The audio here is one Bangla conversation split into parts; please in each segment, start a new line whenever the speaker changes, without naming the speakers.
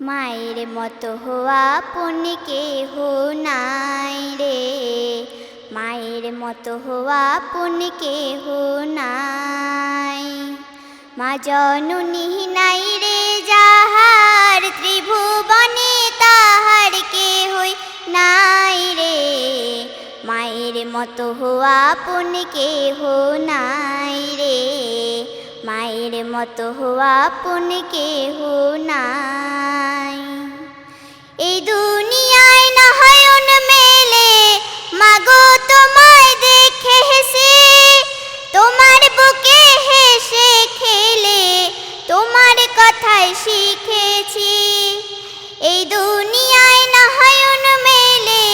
মায়ের মতো হওয়া আপন কেহ নাই রে। মায়ের মতো হওয়া আপন কেহ নাই। মা জননী নাই রে, যাহার ত্রিভুবনে তাহার কেহই নাই রে। মায়ের মতো হওয়া আপন কেহ নাই রে। মায়ের মতো হওয়া আপন কেহ নাই। এই দুনিয়ায় না হয়ন মেলে মাগো, তোমায় দেখে হেসে, তোমার বুকে হেসে খেলে, তোমার কথাই শিখেছি। এই দুনিয়ায় না হয়ন মেলে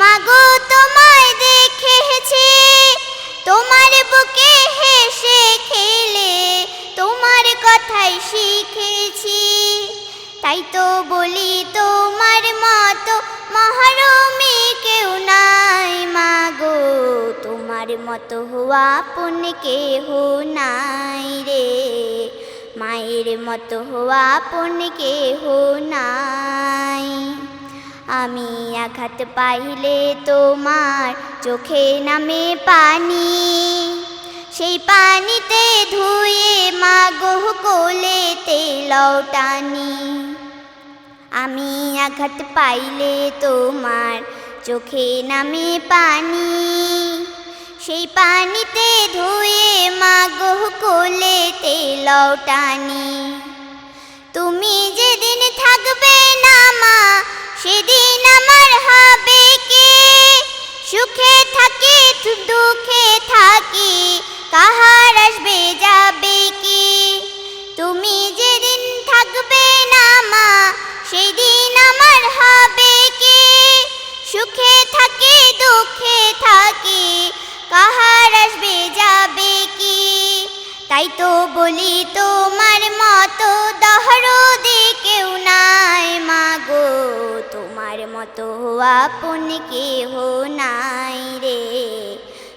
মাগো, তোমায় দেখেছি তোমার বুকে হেসে খেলে, তোমার কথাই শিখেছি। তাই তো বলি তোমার মতো মহরমে কেউ নাই মাগো। তোমার মতো হওয়া আপন কেহ নাই রে। মায়ের মতো হওয়া আপন কেহ নাই। আমি আঘাত পাইলে তোমার চোখে নামে পানি। সেই পানিতে ধুয়ে মাগো কোলেতে লটানি। আমি আঘাত পাইলে তোমার চোখে নামে পানি। সেই পানিতে ধুয়ে মাগো কোলেতে লটানি। তাই তো বলি তোমার মতো দহরদে কেউ নাই মাগো। তোমার মতো আপন কেহ নাই রে।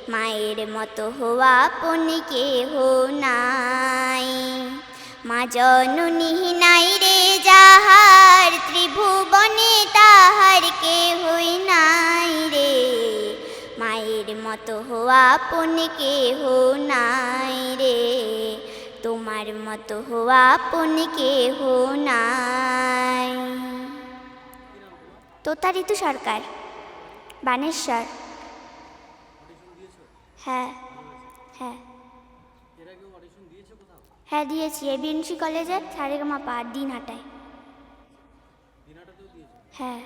মায়ের মতো আপন কেহ নাই। মা জননী নাই রে মতো হওয়া আপন কেহ নাই রে। তোমার মতো হওয়া আপন কেহ নাই। তোতা ঋতু সরকার, বানেশ্বর। হ্যাঁ হ্যাঁ। হ্যাঁ দিয়েছি। এবিএনসি কলেজে সারেগামা পা দিন হাটায় হ্যাঁ।